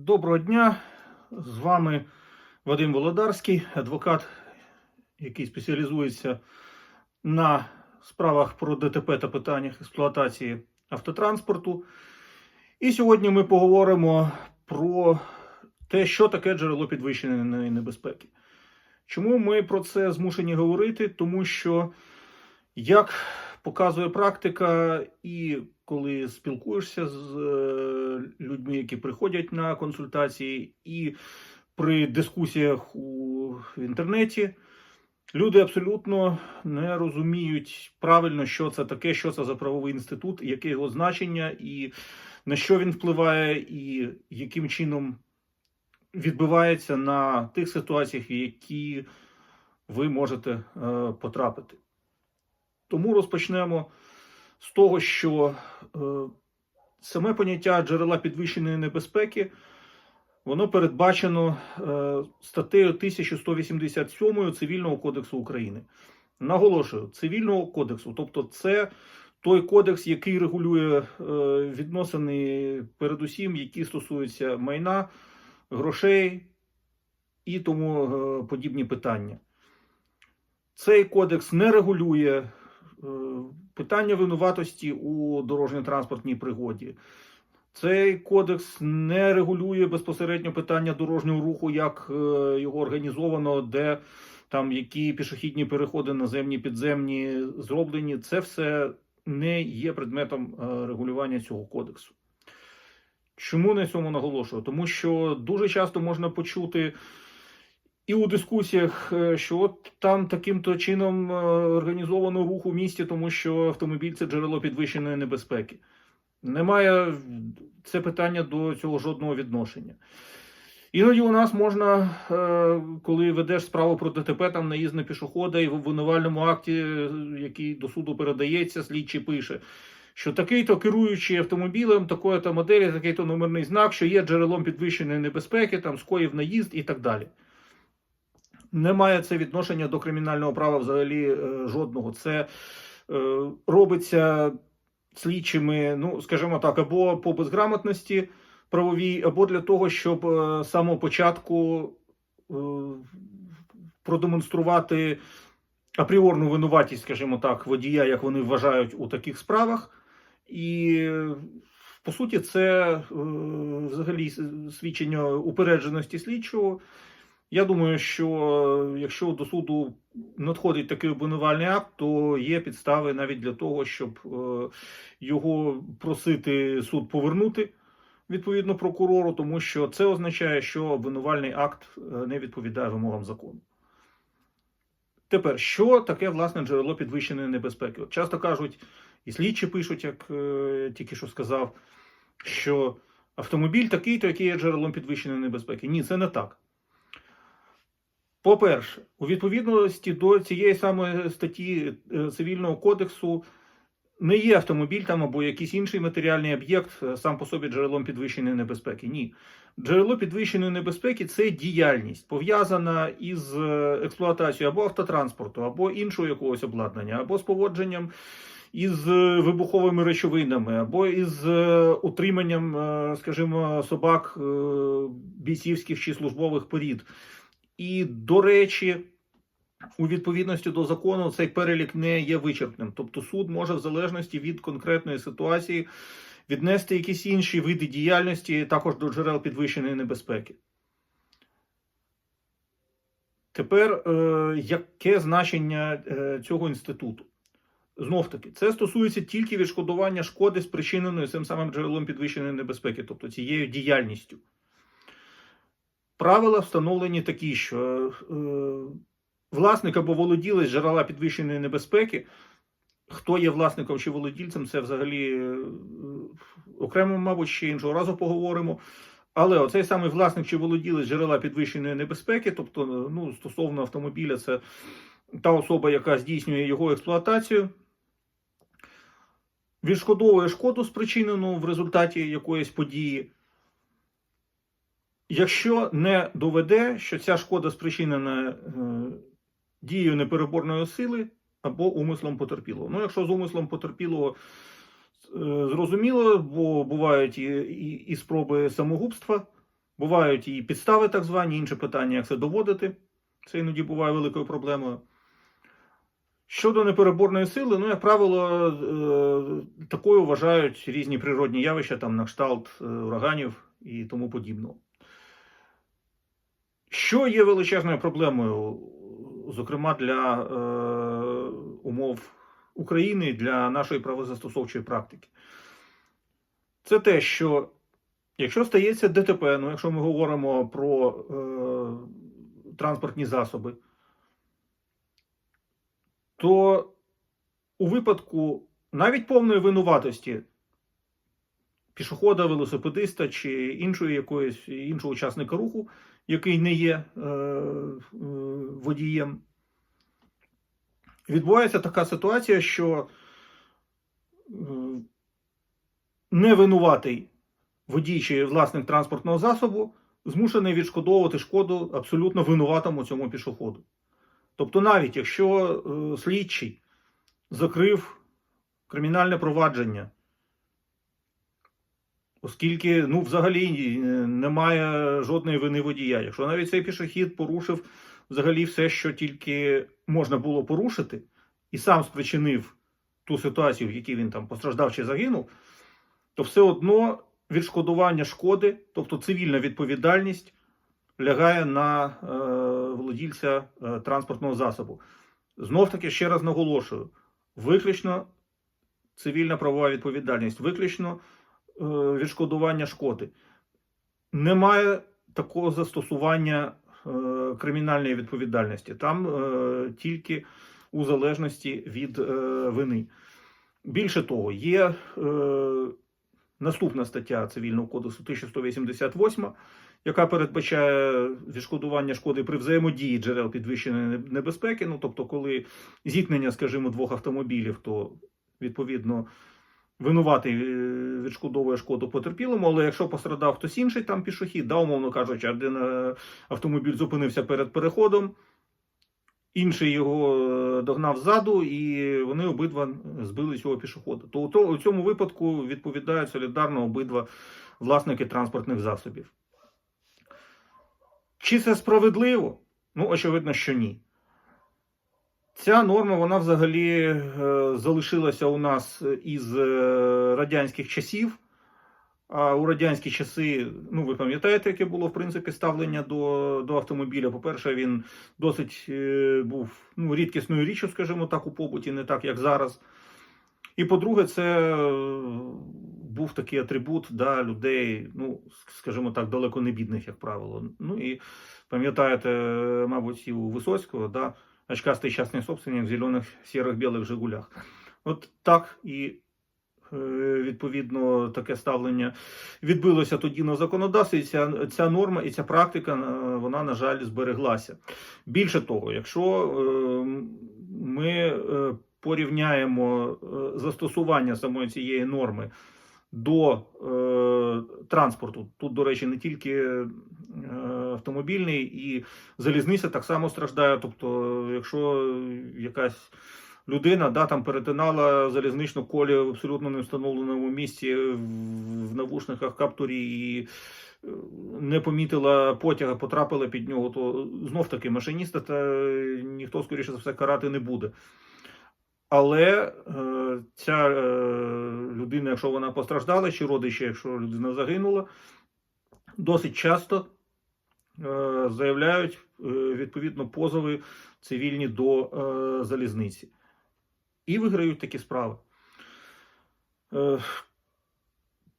Доброго дня. З вами Вадим Володарський, адвокат, який спеціалізується на справах про ДТП та питаннях експлуатації автотранспорту. І сьогодні ми поговоримо про те, що таке джерело підвищеної небезпеки. Чому ми про це змушені говорити? Тому що, як показує практика, і коли спілкуєшся з е, людьми, які приходять на консультації, і при дискусіях у в інтернеті, люди абсолютно не розуміють правильно, що це таке, що це за правовий інститут, яке його значення, і на що він впливає, і яким чином відбивається на тих ситуаціях, в які ви можете е, потрапити. Тому розпочнемо з того, що е, саме поняття джерела підвищеної небезпеки воно передбачено е, статтею 1187 Цивільного кодексу України. Наголошую, цивільного кодексу, тобто це той кодекс, який регулює е, відносини, передусім, які стосуються майна, грошей і тому е, подібні питання. Цей кодекс не регулює е, питання винуватості у дорожньо-транспортній пригоді. Цей кодекс не регулює безпосередньо питання дорожнього руху, як е, його організовано, де там які пішохідні переходи наземні, підземні зроблені. Це все не є предметом е, регулювання цього кодексу. Чому на цьому наголошую? Тому що дуже часто можна почути і у дискусіях, е, що от там таким-то чином е, організовано рух у місті, тому що автомобіль це джерело підвищеної небезпеки. Немає це питання до цього жодного відношення. Іноді у нас можна, е, коли ведеш справу про ДТП, там наїзд на пішохода, і в обвинувальному акті, який до суду передається, слідчий пише, що такий-то керуючий автомобілем, такої-то моделі, такий-то номерний знак, що є джерелом підвищеної небезпеки, там скоїв наїзд і так далі. Немає це відношення до кримінального права взагалі е, жодного. Це е, робиться слідчими, ну, скажімо так, або по безграмотності правовій, або для того, щоб е, з самого початку продемонструвати апріорну винуватість, скажімо так, водія, як вони вважають у таких справах. І по суті, це взагалі свідчення упередженості слідчого. Я думаю, що якщо до суду надходить такий обвинувальний акт, то є підстави навіть для того, щоб е, його просити суд повернути відповідно прокурору, тому що це означає, що обвинувальний акт е, не відповідає вимогам закону. Тепер, що таке власне джерело підвищеної небезпеки? От часто кажуть, і слідчі пишуть, як е, тільки що сказав, що автомобіль такий-то, який є джерелом підвищеної небезпеки. Ні, це не так. По-перше, у відповідності до цієї самої статті е, Цивільного кодексу не є автомобіль там або якийсь інший матеріальний об'єкт е, сам по собі джерелом підвищеної небезпеки. Ні. Джерело підвищеної небезпеки це діяльність, пов'язана із е, експлуатацією або автотранспорту, або іншого якогось обладнання, або з поводженням із вибуховими речовинами, або із утриманням, скажімо, собак бійцівських чи службових порід. І, до речі, у відповідності до закону цей перелік не є вичерпним. Тобто суд може, в залежності від конкретної ситуації, віднести якісь інші види діяльності також до джерел підвищеної небезпеки. Тепер, е, яке значення е, цього інституту? Знов таки, це стосується тільки відшкодування шкоди, спричиненої цим самим джерелом підвищеної небезпеки, тобто цією діяльністю. Правила встановлені такі, що е, власник або володілець джерела підвищеної небезпеки, хто є власником чи володільцем, це взагалі е, окремо, мабуть, ще іншого разу поговоримо. Але оцей самий власник чи володілець джерела підвищеної небезпеки, тобто ну, стосовно автомобіля, це та особа, яка здійснює його експлуатацію, відшкодовує шкоду, спричинену в результаті якоїсь події. Якщо не доведе, що ця шкода спричинена е, дією непереборної сили або умислом потерпілого. Ну, якщо з умислом потерпілого е, зрозуміло, бо бувають і, і, і спроби самогубства Бувають і підстави, так звані, інше питання, як це доводити. Це іноді буває великою проблемою. Щодо непереборної сили, ну, як правило, е, такою вважають різні природні явища, там на кшталт ураганів і тому подібного. Що є величезною проблемою, зокрема для е, умов України, для нашої правозастосовчої практики? Це те, що якщо стається ДТП, ну якщо ми говоримо про е, транспортні засоби, то у випадку навіть повної винуватості пішохода, велосипедиста чи іншої якоїсь іншого учасника руху, який не є е, водієм, відбувається така ситуація, що е, невинуватий водій чи власник транспортного засобу змушений відшкодовувати шкоду абсолютно винуватому цьому пішоходу. Тобто, навіть якщо е, слідчий закрив кримінальне провадження, оскільки ну, взагалі е, немає жодної вини водія, якщо навіть цей пішохід порушив взагалі все, що тільки можна було порушити, і сам спричинив ту ситуацію, в якій він там постраждав чи загинув, то все одно відшкодування шкоди, тобто цивільна відповідальність, лягає на е, володільця е, транспортного засобу. Знов таки, ще раз наголошую: виключно цивільна правова відповідальність, виключно відшкодування шкоди. Немає такого застосування е, кримінальної відповідальності. Там е, тільки у залежності від е, вини. Більше того, є е, наступна стаття Цивільного кодексу 1188, яка передбачає відшкодування шкоди при взаємодії джерел підвищеної небезпеки. Ну, тобто, коли зіткнення, скажімо, двох автомобілів, то відповідно винуватий е, відшкодовує шкоду потерпілому, але якщо пострадав хтось інший, там пішохід, да, умовно кажучи, один е, автомобіль зупинився перед переходом. Інший його е, догнав ззаду, і вони обидва збили цього пішохода. То то- у цьому випадку відповідають солідарно обидва власники транспортних засобів. Чи це справедливо? Ну, очевидно, що ні. Ця норма, вона взагалі е, залишилася у нас із е, радянських часів. А у радянські часи, ну ви пам'ятаєте, яке було в принципі ставлення до, до автомобіля. По-перше, він досить е, був ну, рідкісною річчю, скажімо так, у побуті, не так, як зараз. І по-друге, це е, був такий атрибут да, людей, ну, скажімо так, далеко не бідних, як правило. Ну і пам'ятаєте, мабуть, і у Висоцького, да, очкастий частний собственник в зелених сірих білих Жигулях. От так і е, відповідно таке ставлення відбилося тоді на законодавстві. Ця, ця норма і ця практика, е, вона, на жаль, збереглася. Більше того, якщо е, ми е, порівняємо застосування самої цієї норми до транспорту, тут, до речі, не тільки автомобільний і залізниця так само страждає. Тобто, якщо якась людина да, там перетинала залізничну колію в абсолютно не встановленому місці в, навушниках каптурі і е, не помітила потяга, потрапила під нього, то знов таки машиніста та ніхто, скоріше за все, карати не буде. Але е, ця е, людина, якщо вона постраждала, чи родичі, якщо людина загинула, досить часто е, заявляють е, відповідно позови цивільні до е, залізниці і виграють такі справи. Е,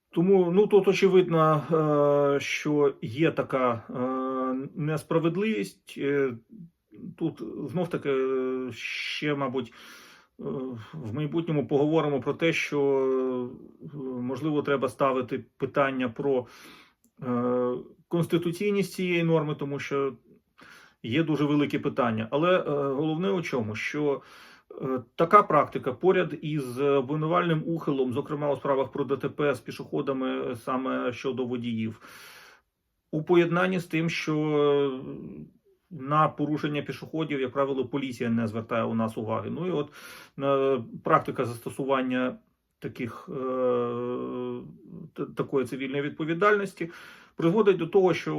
тому ну, тут очевидно, е, що є така е, несправедливість. Е, Тут знов таки е, ще, мабуть, е, в майбутньому поговоримо про те, що е, можливо треба ставити питання про е, конституційність цієї норми, тому що є дуже великі питання. Але е, головне у чому, що е, така практика поряд із обвинувальним ухилом, зокрема у справах про ДТП з пішоходами саме щодо водіїв, у поєднанні з тим, що е, на порушення пішоходів, як правило, поліція не звертає у нас уваги. Ну і от е, практика застосування таких, е, такої цивільної відповідальності призводить до того, що,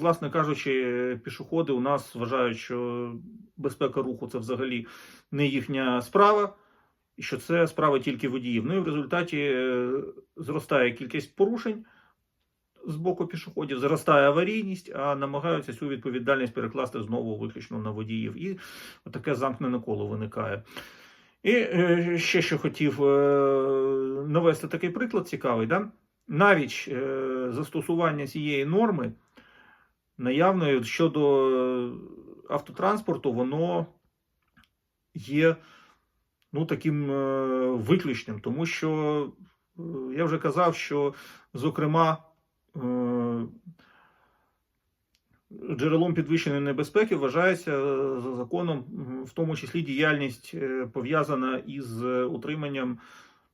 власне кажучи, пішоходи у нас вважають, що безпека руху це взагалі не їхня справа, і що це справа тільки водіїв. Ну і в результаті е, зростає кількість порушень з боку пішоходів, зростає аварійність, а намагаються цю відповідальність перекласти знову виключно на водіїв. І таке замкнене коло виникає. І е, ще що хотів е, навести такий приклад цікавий. Да? Навіть е, застосування цієї норми наявної щодо автотранспорту, воно є ну, таким виключним, тому що я вже казав, що, зокрема, джерелом підвищеної небезпеки вважається е, за законом, в тому числі діяльність е, пов'язана із е, утриманням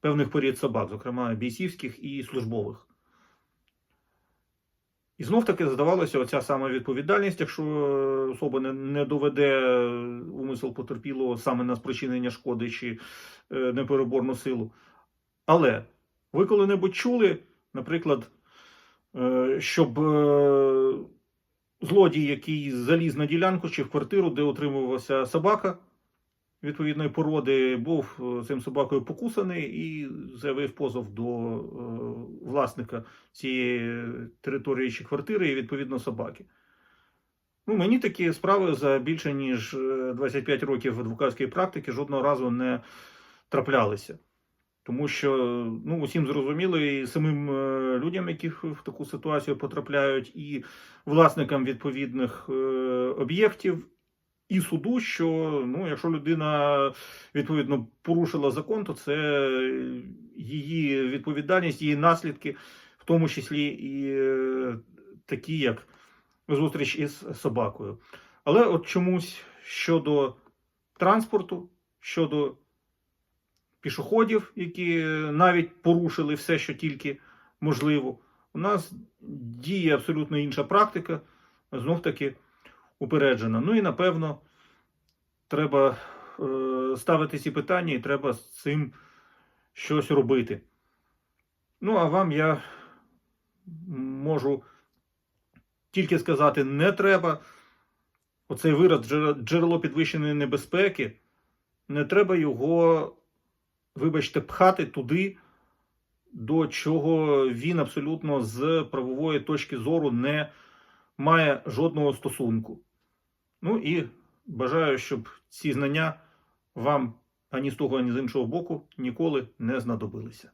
певних порід собак, зокрема бійцівських і службових. І знов таки здавалося, оця сама відповідальність, якщо особа не, не доведе умисел потерпілого саме на спричинення шкоди чи непереборну силу. Але ви коли-небудь чули, наприклад, щоб злодій, який заліз на ділянку чи в квартиру, де утримувалася собака відповідної породи, був е, цим собакою покусаний і заявив позов до е, власника цієї території чи квартири і відповідно собаки. Ну, мені такі справи за більше ніж е, 25 років адвокатської практики жодного разу не траплялися. Тому що ну, усім зрозуміло, і самим е, людям, які в таку ситуацію потрапляють, і власникам відповідних е, об'єктів, і суду, що ну, якщо людина відповідно порушила закон, то це її відповідальність, її наслідки, в тому числі і е, такі, як зустріч із собакою. Але от чомусь щодо транспорту, щодо пішоходів, які навіть порушили все, що тільки можливо, у нас діє абсолютно інша практика, знов таки упереджена. Ну і напевно треба е, ставити ці питання і треба з цим щось робити. Ну, а вам я можу тільки сказати, не треба. Оцей вираз джерело підвищеної небезпеки, не треба його, вибачте, пхати туди, до чого він абсолютно з правової точки зору не має жодного стосунку. Ну і бажаю, щоб ці знання вам ані з того, ані з іншого боку ніколи не знадобилися.